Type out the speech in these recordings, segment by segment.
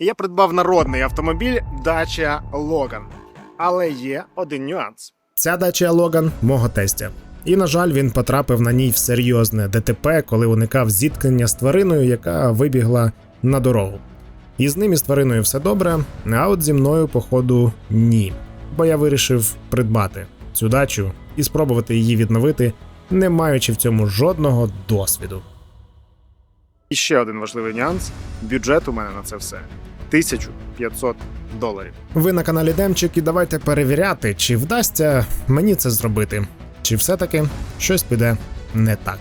Я придбав народний автомобіль Dacia Logan. Але є один нюанс. Ця дача Логан мого тестя. І, на жаль, він потрапив на ній в серйозне ДТП, коли уникав зіткнення з твариною, яка вибігла на дорогу. І з ним і з твариною все добре, а от зі мною, походу, ні. Бо я вирішив придбати цю дачу і спробувати її відновити, не маючи в цьому жодного досвіду. І ще один важливий нюанс: бюджет у мене на це все 1500 доларів. Ви на каналі Демчик і давайте перевіряти, чи вдасться мені це зробити, чи все-таки щось піде не так.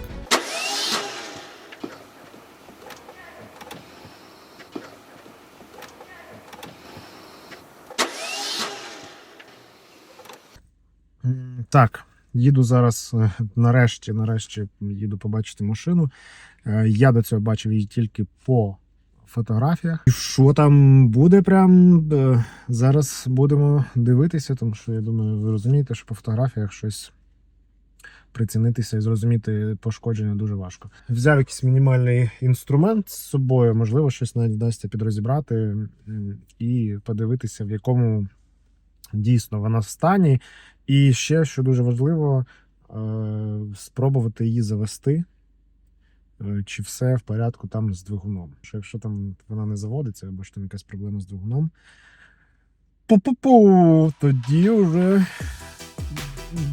Так, їду зараз е, нарешті, нарешті їду побачити машину. Е, Я до цього бачив її тільки по фотографіях. І Що там буде, прям е, зараз будемо дивитися, тому що я думаю, ви розумієте, що по фотографіях щось прицінитися і зрозуміти пошкодження дуже важко. Взяв якийсь мінімальний інструмент з собою, можливо, щось навіть вдасться підрозібрати і подивитися, в якому дійсно вона в стані. І ще, що дуже важливо, е, спробувати її завести чи все в порядку там з двигуном. Що якщо там вона не заводиться, або ж там якась проблема з двигуном, пу-пу-пу, тоді вже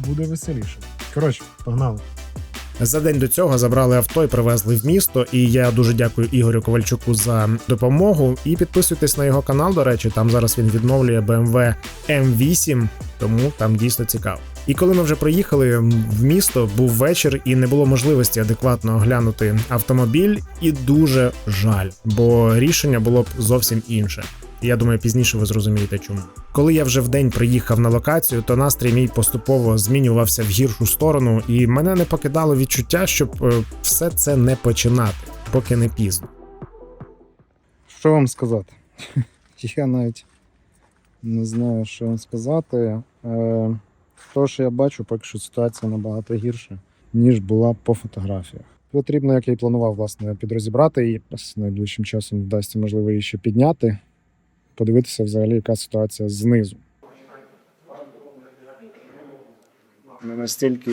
буде веселіше. Коротше, погнали. За день до цього забрали авто і привезли в місто. І я дуже дякую Ігорю Ковальчуку за допомогу. І підписуйтесь на його канал. До речі, там зараз він відновлює BMW M8, тому там дійсно цікаво. І коли ми вже приїхали в місто, був вечір і не було можливості адекватно оглянути автомобіль, і дуже жаль, бо рішення було б зовсім інше. Я думаю, пізніше ви зрозумієте, чому. Коли я вже в день приїхав на локацію, то настрій мій поступово змінювався в гіршу сторону, і мене не покидало відчуття, щоб е, все це не починати, поки не пізно. Що вам сказати? Я навіть не знаю, що вам сказати. Е, То, що я бачу, поки що ситуація набагато гірша, ніж була по фотографіях. Потрібно, як я і планував, власне, підрозібрати її. З найближчим часом вдасться, можливо, її ще підняти, подивитися взагалі, яка ситуація знизу. Не настільки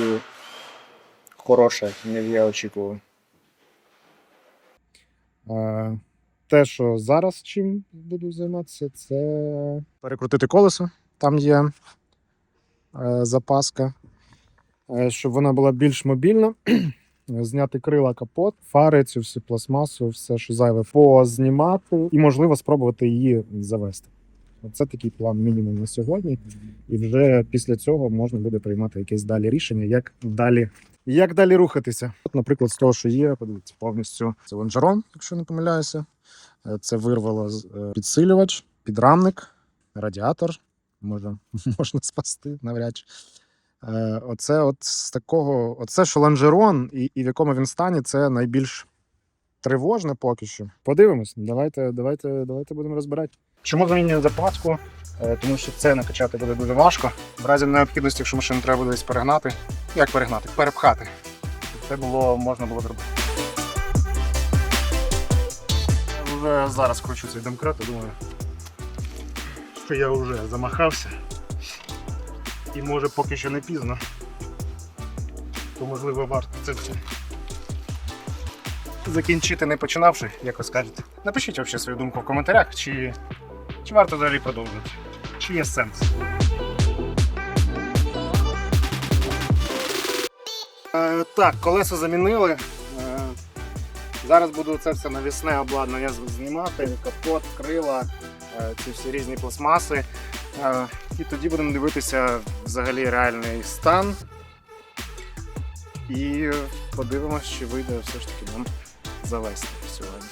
хороша, як я очікував. Е, Те, що зараз чим буду займатися, це Перекрутити колесо. Там є запаска, е, щоб вона була більш мобільна. Зняти крила капот, фари, цю всю пластмасу, все, що зайве, познімати і, можливо, спробувати її завести. Це такий план мінімум на сьогодні. І вже після цього можна буде приймати якесь далі рішення, як далі, як далі рухатися. От, наприклад, з того, що є, подивіться, повністю це лонжерон, якщо не помиляюся. Е, Це вирвало е, підсилювач, підрамник, радіатор, може, можна спасти навряд чи. Е, Оце от з такого, оце що лонжерон, і, і в якому він стані, це найбільш тривожне поки що. Подивимось. Давайте, давайте, давайте будемо розбирати. Чому замінюю запаску? Е, Тому що це накачати буде дуже важко. В разі необхідності, якщо машину треба буде десь перегнати. Як перегнати? Перепхати. Це було можна було зробити. Вже зараз кручу цей домкрат і думаю, що я вже замахався. І може поки що не пізно. То можливо варто це все закінчити не починавши, як ви скажете. Напишіть взагалі свою думку в коментарях, чи, чи варто далі продовжувати, чи є сенс. Е, так, колеса замінили. Е, зараз буду це все навісне обладнання знімати, капот, крила, ці всі різні пластмаси. Е, і тоді будемо дивитися взагалі реальний стан. І подивимось, чи вийде все ж таки нам завести сьогодні.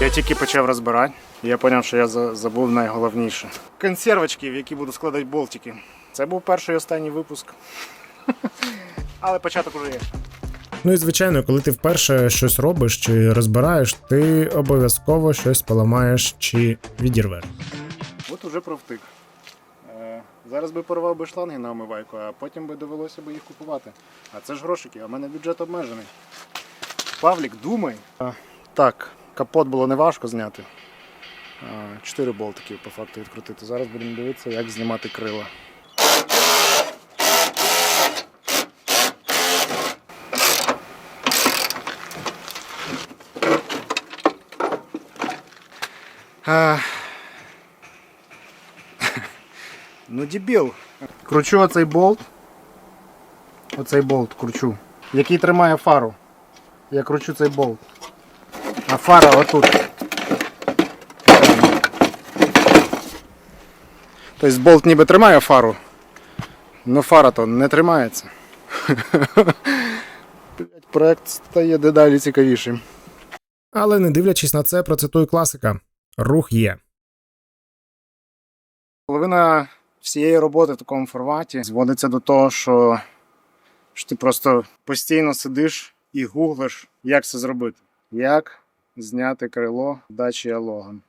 Я тільки почав розбирати, і я зрозумів, що я забув найголовніше. Консервочки, в які буду складати болтики. Це був перший і останній випуск. Але початок уже є. Ну і звичайно, коли ти вперше щось робиш чи розбираєш, ти обов'язково щось поламаєш чи відірвеш. От уже провтик. Е, Зараз би порвав би шланги на омивайку, а потім би довелося би їх купувати. А це ж грошики, а в мене бюджет обмежений. Павлік, думай. А, Так, капот було неважко зняти. Чотири болтики по факту відкрутити. Зараз будемо дивитися, як знімати крила. А... Ну, дебіл. Кручу оцей болт. Оцей болт кручу. Який тримає фару. Я кручу цей болт. А фара отут. Тобто болт ніби тримає фару. але фара то не тримається. Блять, проект стає дедалі цікавішим. Але не дивлячись на це, процитую класика: рух є. Половина всієї роботи в такому форматі зводиться до того, що, що ти просто постійно сидиш і гуглиш, як це зробити. Як зняти крило дачі Логан.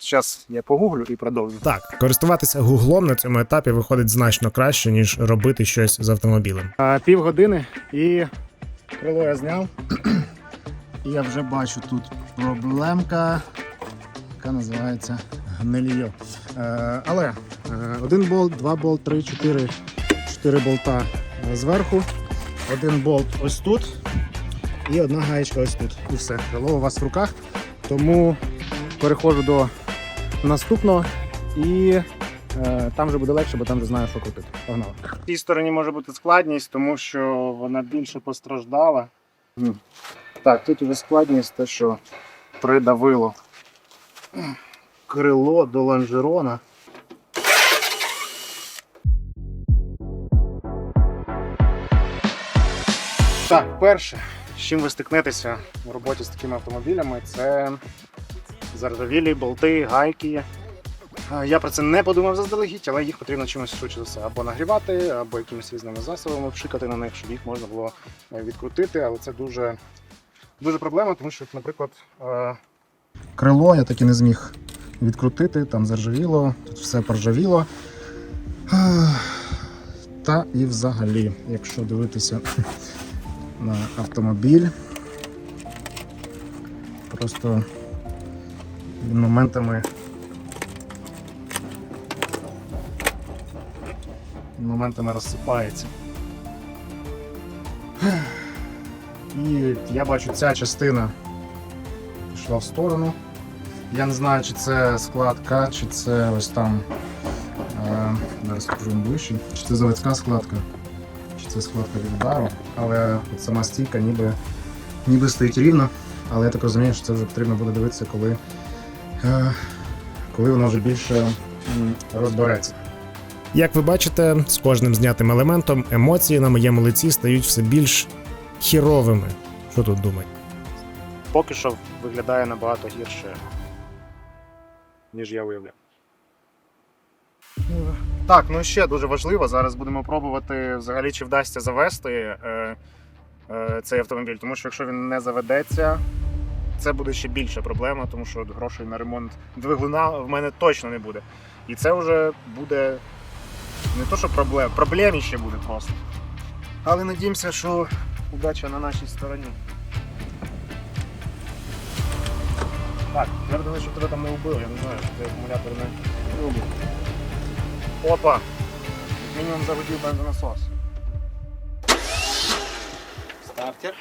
Зараз я погуглю і продовжу. Так, користуватися гуглом на цьому етапі виходить значно краще, ніж робити щось з автомобілем. А, півгодини і крило я зняв. І я вже бачу тут проблемка, яка називається гнильо. Е, але е, один болт, два болт, три, чотири, чотири болта е, зверху, один болт ось тут і одна гаєчка ось тут. І все. Крило у вас в руках. Тому переходжу до наступного і Там вже буде легше, бо там вже знаю, що крутити. Погнали. В цій стороні може бути складність, тому що вона більше постраждала. Так, тут вже складність те, що придавило крило до лонжерона. Так, перше, з чим ви стикнетеся в роботі з такими автомобілями, це заржавілі болти, гайки. Я про це не подумав заздалегідь, але їх потрібно чимось швидше за все або нагрівати, або якимись різними засобами вшикати на них, щоб їх можна було е, відкрутити. Але це дуже, дуже проблема, тому що, наприклад, е, крило я таки не зміг відкрутити, там заржавіло, тут все поржавіло. Та і взагалі, якщо дивитися на автомобіль, просто моментами моментами розсипається. І я бачу, ця частина пішла в сторону. Я не знаю, чи це складка, чи це ось там. Е, зараз покажу вам ближче. Чи це заводська складка, чи це складка від удару. Але от сама стійка ніби, ніби стоїть рівно. Але я так розумію, що це вже потрібно буде дивитися, коли, е, коли воно вже більше розбереться. Як ви бачите, з кожним знятим елементом емоції на моєму лиці стають все більш хіровими. Що тут думати? Поки що виглядає набагато гірше, ніж я уявляв. Так, ну ще дуже важливо. Зараз будемо пробувати взагалі, чи вдасться завести е, е, цей автомобіль. Тому що якщо він не заведеться, це буде ще більша проблема, тому що грошей на ремонт двигуна в мене точно не буде. І це вже буде не то, що проблем, проблеміще буде просто. Але надіємося, що удача на нашій стороні. Так, я думаю, що тебе там не вбило, я не знаю, що ти акумулятор не вбив. Опа! Мінімум загудів бензонасос. Стартер.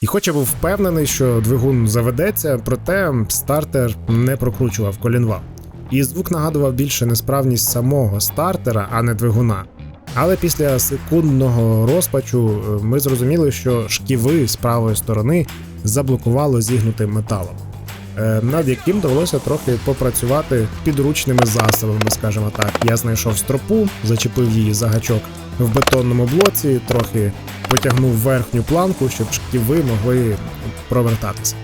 І хоч я був впевнений, що двигун заведеться, проте стартер не прокручував колінвал. І звук нагадував більше несправність самого стартера, а не двигуна. Але після секундного розпачу е, ми зрозуміли, що шківи з правої сторони заблокувало зігнутим металом, е, над яким довелося трохи попрацювати підручними засобами, скажімо так. Я знайшов стропу, зачепив її за гачок в бетонному блоці, трохи потягнув верхню планку, щоб шківи могли провертатися.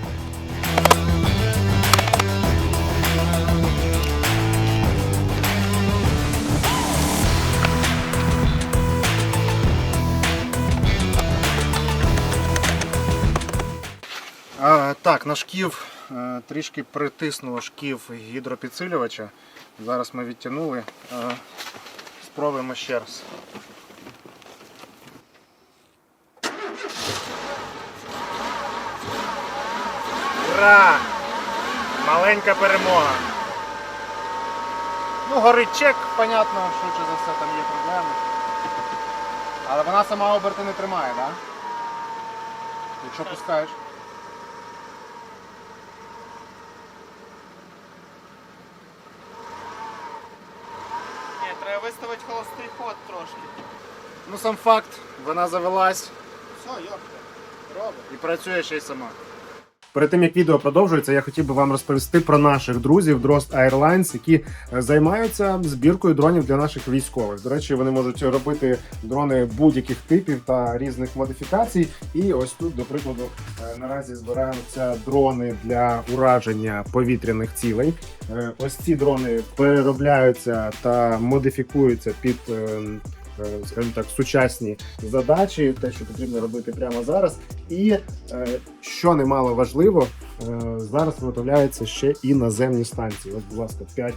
Так, на шків е, трішки притиснуло шків гідропідсилювача. Зараз ми відтягнули. Е, Спробуємо ще раз. Ура! Маленька перемога. Ну, горить чек, понятно, швидше за все там є проблеми. Але вона сама оберти не тримає, так? Да? Якщо пускаєш. Ні, треба виставити холостий ход трошки. Ну сам факт, вона завелась Все, йопте, робить. і працює ще й сама. Перед тим як відео продовжується, я хотів би вам розповісти про наших друзів Drost Airlines, які е, займаються збіркою дронів для наших військових. До речі, вони можуть робити дрони будь-яких типів та різних модифікацій. І ось тут, до прикладу, е, наразі збираються дрони для ураження повітряних цілей. Е, Ось ці дрони переробляються та модифікуються під. Е, Скажімо так, сучасні задачі, те, що потрібно робити прямо зараз, і е, що немало важливо, е, зараз виготовляються ще і наземні станції. От, будь ласка, 5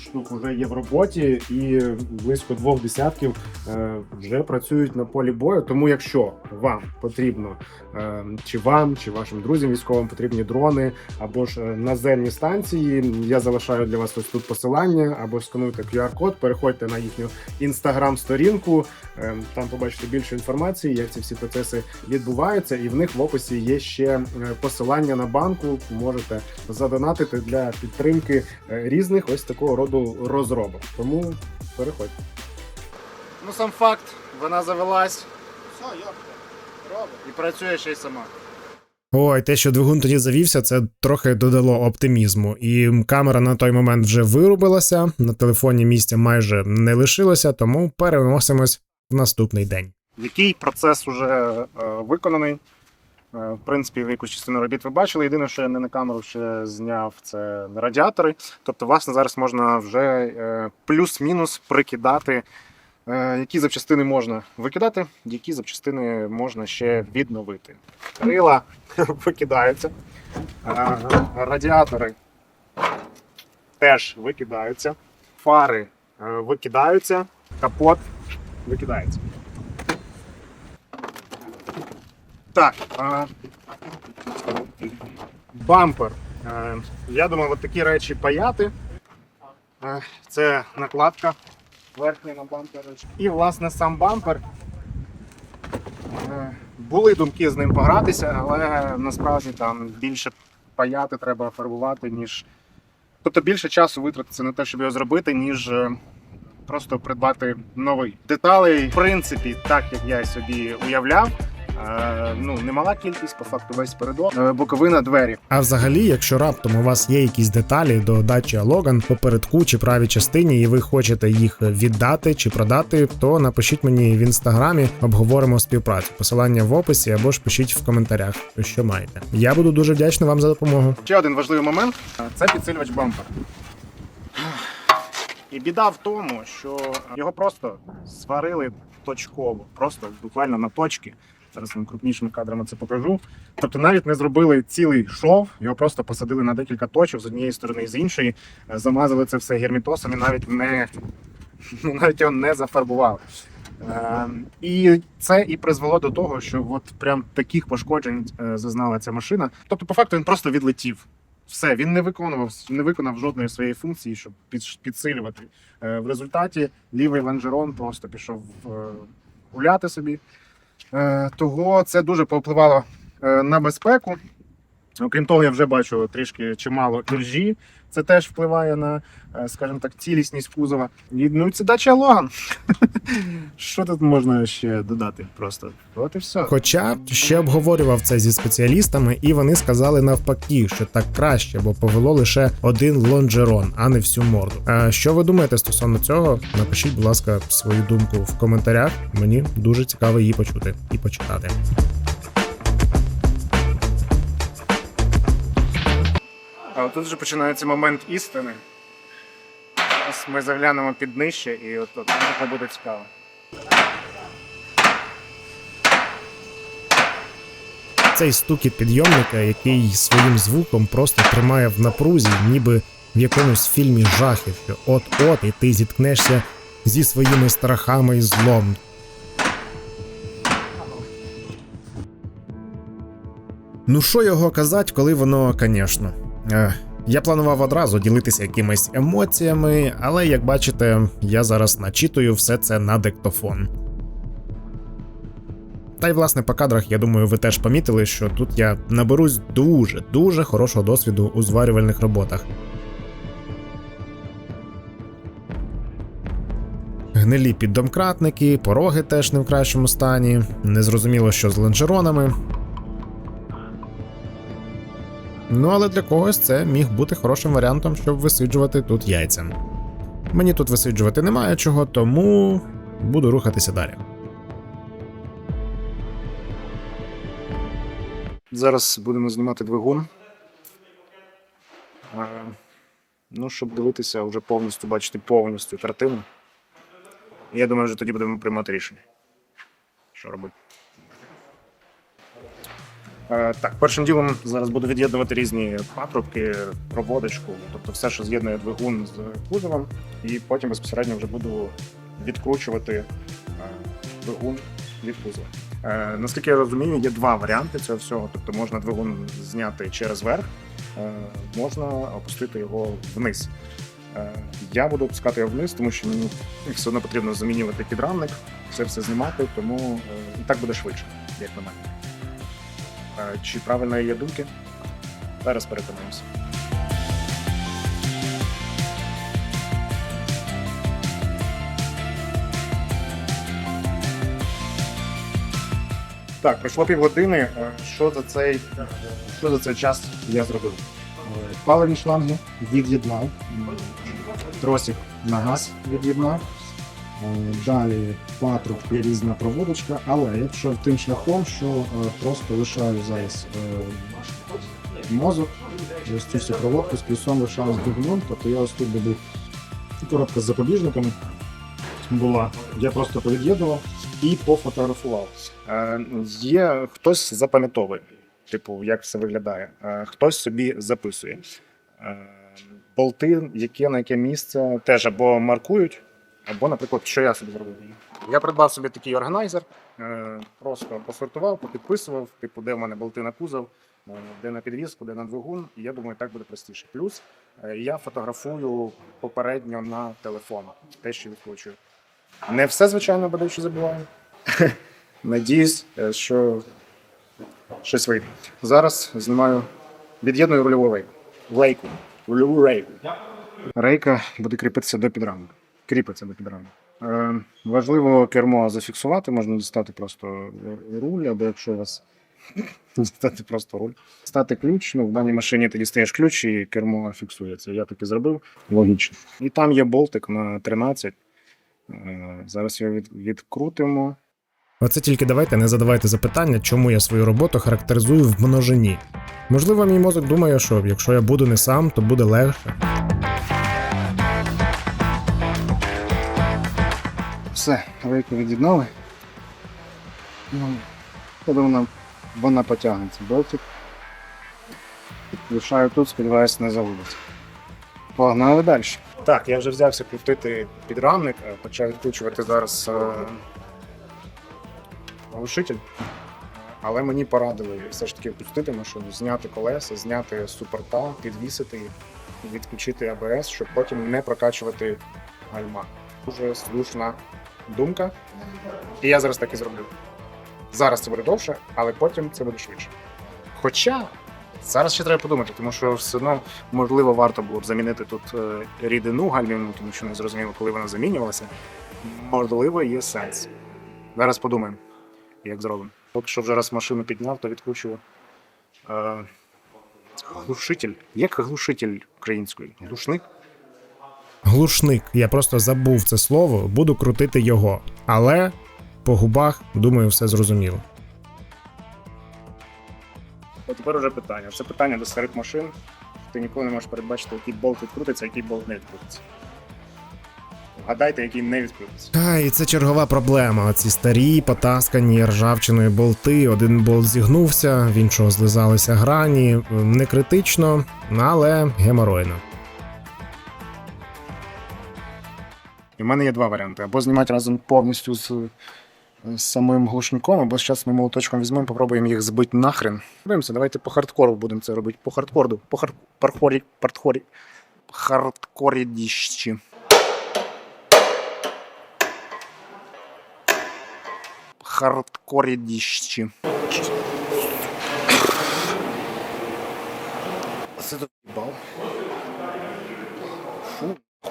штук вже є в роботі, і близько двох десятків е, вже працюють на полі бою. Тому, якщо вам потрібно, е, чи вам, чи вашим друзям військовим потрібні дрони або ж е, наземні станції, я залишаю для вас ось тут посилання, або скануйте QR-код, переходьте на їхню інстаграм-сторінку. Е, Там побачите більше інформації, як ці всі процеси відбуваються, і в них в описі є ще е, посилання на банку. Можете задонатити для підтримки е, різних ось такого роду розробок. Тому переходьте. Ну сам факт, вона завелась Все, йопте, робить. і працює ще й сама. Ой, те, що двигун тоді завівся, це трохи додало оптимізму. І камера на той момент вже вирубилася. На телефоні місця майже не лишилося, тому переносимось в наступний день. Який процес вже е, виконаний. Е, в принципі, якусь частину робіт ви бачили. Єдине, що я не на камеру ще зняв, це радіатори. Тобто, власне, зараз можна вже е, плюс-мінус прикидати, е, які запчастини можна викидати, які запчастини можна ще відновити. Крила викидаються, радіатори теж викидаються, фари викидаються, капот викидається. Так. Бампер. Е, Я думаю, от такі речі паяти. Е, Це накладка верхня на бампер. І, власне, сам бампер. Е, Були думки з ним погратися, але насправді там більше паяти треба фарбувати, ніж. Тобто більше часу витратиться на те, щоб його зробити, ніж просто придбати новий. Деталей, в принципі, так як я собі уявляв. Е, ну, немала кількість, по факту весь передок. Е, Боковина двері. А взагалі, якщо раптом у вас є якісь деталі до дачі Логан по передку чи правій частині, і ви хочете їх віддати чи продати, то напишіть мені в інстаграмі, обговоримо співпрацю. Посилання в описі або ж пишіть в коментарях, що маєте. Я буду дуже вдячний вам за допомогу. Ще один важливий момент це підсилювач бампера. І біда в тому, що його просто сварили точково, просто буквально на точки. Зараз вам крупнішими кадрами це покажу. Тобто навіть не зробили цілий шов, його просто посадили на декілька точок з однієї сторони і з іншої, замазали це все гермітосом і навіть не ну, навіть його не зафарбували. Е, і це і призвело до того, що от прям таких пошкоджень е, зазнала ця машина. Тобто, по факту, він просто відлетів. Все, він не виконував, не виконав жодної своєї функції, щоб підсилювати. Е, в результаті лівий лонжерон просто пішов е, гуляти собі. Е, того це дуже повпливало е, на безпеку. Окрім того, я вже бачу трішки чимало іржі. Це теж впливає на, е, скажімо так, цілісність кузова. І, ну, це дача Логан. Що тут можна ще додати? Просто от і все. Хоча ще обговорював це зі спеціалістами, і вони сказали навпаки, що так краще, бо повело лише один лонжерон, а не всю морду. А що ви думаєте стосовно цього? Напишіть, будь ласка, свою думку в коментарях. Мені дуже цікаво її почути і почитати. А тут вже починається момент істини. Зараз ми заглянемо під нижче і от тут це буде цікаво. цей стукіт підйомника, який своїм звуком просто тримає в напрузі, ніби в якомусь фільмі жахів, що от-от, і ти зіткнешся зі своїми страхами і злом. Ну що його казати, коли воно, звісно. Е, я планував одразу ділитися якимись емоціями, але як бачите, я зараз начитую все це на диктофон. Та й власне по кадрах, я думаю, ви теж помітили, що тут я наберусь дуже дуже хорошого досвіду у зварювальних роботах. Гнилі піддомкратники, пороги теж не в кращому стані, незрозуміло, що з лонжеронами. Ну, але для когось це міг бути хорошим варіантом, щоб висиджувати тут яйця. Мені тут висиджувати немає чого, тому буду рухатися далі. Зараз будемо знімати двигун. Е, Ну, щоб дивитися вже повністю, бачити повністю картину. Я думаю, вже тоді будемо приймати рішення. Що робити? Е, Так, першим ділом зараз буду від'єднувати різні патрубки, проводочку, тобто все, що з'єднує двигун з кузовом, і потім безпосередньо вже буду відкручувати е, двигун від кузова. Е, наскільки я розумію, є два варіанти цього всього. Тобто можна двигун зняти через верх, можна опустити його вниз. Я буду опускати його вниз, тому що мені все одно потрібно замінювати підрамник, це все знімати, тому і так буде швидше, як на мене. Чи правильно є думки? Зараз переконаємося. Так, пройшло півгодини. Е, Що за цей, що за цей час я зробив? Е, Паливні шланги від'єднав, тросик на газ від'єднав. Е, Далі патрубки різна проводочка, але я пішов тим шляхом, що е, просто лишаю зараз е, мозок, ось цю всю проводку з плюсом лишаю з двигуном, тобто я ось тут був коробка з запобіжниками була. Я просто повід'єднував і пофотографував. Є хтось запам'ятовує, типу, як все виглядає, хтось собі записує. Болти, яке на яке місце, теж або маркують, або, наприклад, що я собі зробив. Я придбав собі такий органайзер, е, просто посортував, попідписував, типу, де в мене болти на кузов, е, де на підвіску, де на двигун, і я думаю, так буде простіше. Плюс е, я фотографую попередньо на телефон, те, що відкручую. Не все, звичайно, буде, що забуваю. Надіюсь, що щось вийде. Зараз знімаю, від'єдную рульову рейку. Рейку. Рульову рейку. Рейка буде кріпитися до підрамника. Кріпиться до підрамника. Е, важливо кермо зафіксувати, можна дістати просто руль, або якщо у вас дістати просто руль. Стати ключ. Ну, в даній машині ти дістаєш ключ і кермо фіксується. Я так і зробив. Логічно. І там є болтик на 13. Е, зараз його відкрутимо. Оце тільки давайте не задавайте запитання, чому я свою роботу характеризую в множині. Можливо, мій мозок думає, що якщо я буду не сам, то буде легше. Все, рейку від'єднали. Я вона, вона потягнеться. Болтик. Лишаю тут, сподіваюся, не загубиться. Погнали далі. Так, я вже взявся крутити підрамник, е, почав відкручувати зараз е, глушитель. Але мені порадили все ж таки впустити машину, зняти колеса, зняти супорта, підвісити їх, відключити АБС, щоб потім не прокачувати гальма. Дуже слушна думка. І я зараз так і зроблю. Зараз це буде довше, але потім це буде швидше. Хоча зараз ще треба подумати, тому що все одно можливо варто було б замінити тут е, рідину гальмівну, тому що не зрозуміло, коли вона замінювалася. Можливо, є сенс. Зараз подумаємо, як зробимо. Поки що вже раз машину підняв, то відкручую. Е, глушитель. Як глушитель українською? Глушник? Глушник, я просто забув це слово, буду крутити його. Але по губах, думаю, все зрозуміло. От тепер уже питання. Це питання до старих машин. Ти ніколи не можеш передбачити, який болт відкрутиться, а який болт не відкрутиться. Гадайте, який не відкрився. А, і це чергова проблема. Оці старі, потаскані ржавчиною болти. Один болт зігнувся, в іншого злизалися грані. Не критично, але геморойно. І в мене є два варіанти: або знімати разом повністю з, з самим глушником, або зараз ми молоточком візьмемо, попробуємо їх збити нахрен. Дивимося, давайте по хардкору будемо це робити. По хардкорду, по хар... пархорі, пархорі, хардкорі діщі. Хардкорі діщі. Це тут бал. Фу,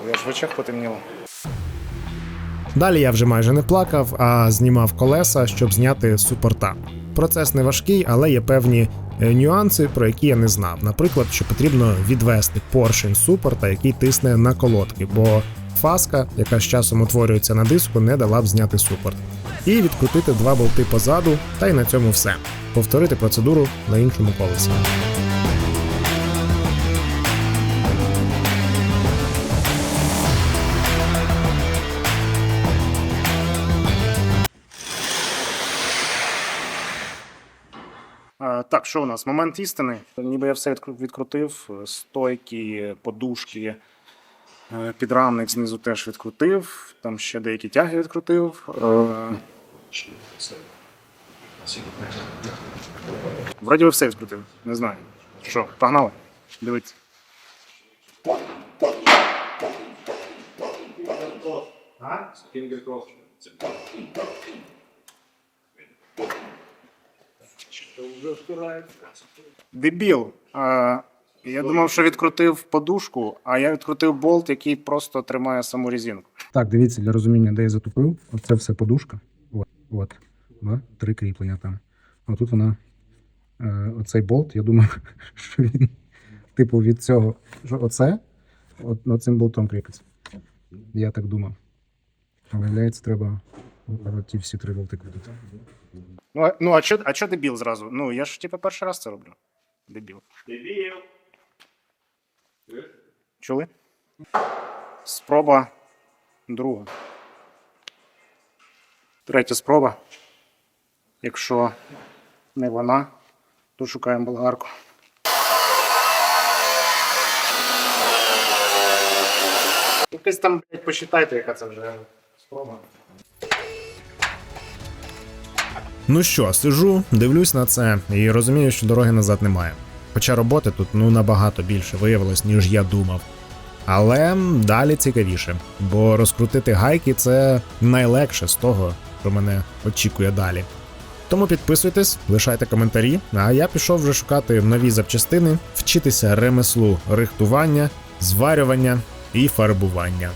я ж в очах потемніло. Далі я вже майже не плакав, а знімав колеса, щоб зняти супорта. Процес не важкий, але є певні е, нюанси, про які я не знав. Наприклад, що потрібно відвести поршень супорта, який тисне на колодки, бо фаска, яка з часом утворюється на диску, не дала б зняти супорт. І відкрутити два болти позаду, та й на цьому все. Повторити процедуру на іншому колесі. Так, що у нас? Момент істини. Ніби я все відкрутив. Стойки, подушки, е, підрамник знизу теж відкрутив. Там ще деякі тяги відкрутив. Е, Вроді би все відкрутив. Не знаю. Що, погнали? Дивіться. Дебіл. А, я думав, що відкрутив подушку, а я відкрутив болт, який просто тримає саму резинку. Так, дивіться, для розуміння, де я затупив. Оце все подушка. От, от. Ба, три кріплення там. А тут вона. Е, оцей болт, я думаю, що він, типу, від цього. Що оце от, цим болтом кріпиться. Я так думав. Виявляється, треба ті всі три болти крутити. Ну, а, ну а чо, а чо дебіл зразу? Ну, я ж типу перший раз це роблю. Дебіл. Дебіл. Чули? Спроба друга. Третя спроба. Якщо не вона, то шукаємо болгарку. Якось там, блядь, посчитайте, яка це вже спроба. Ну що, сижу, дивлюсь на це і розумію, що дороги назад немає. Хоча роботи тут ну набагато більше виявилось, ніж я думав. Але далі цікавіше, бо розкрутити гайки це найлегше з того, що мене очікує далі. Тому підписуйтесь, лишайте коментарі, а я пішов вже шукати нові запчастини, вчитися ремеслу рихтування, зварювання і фарбування.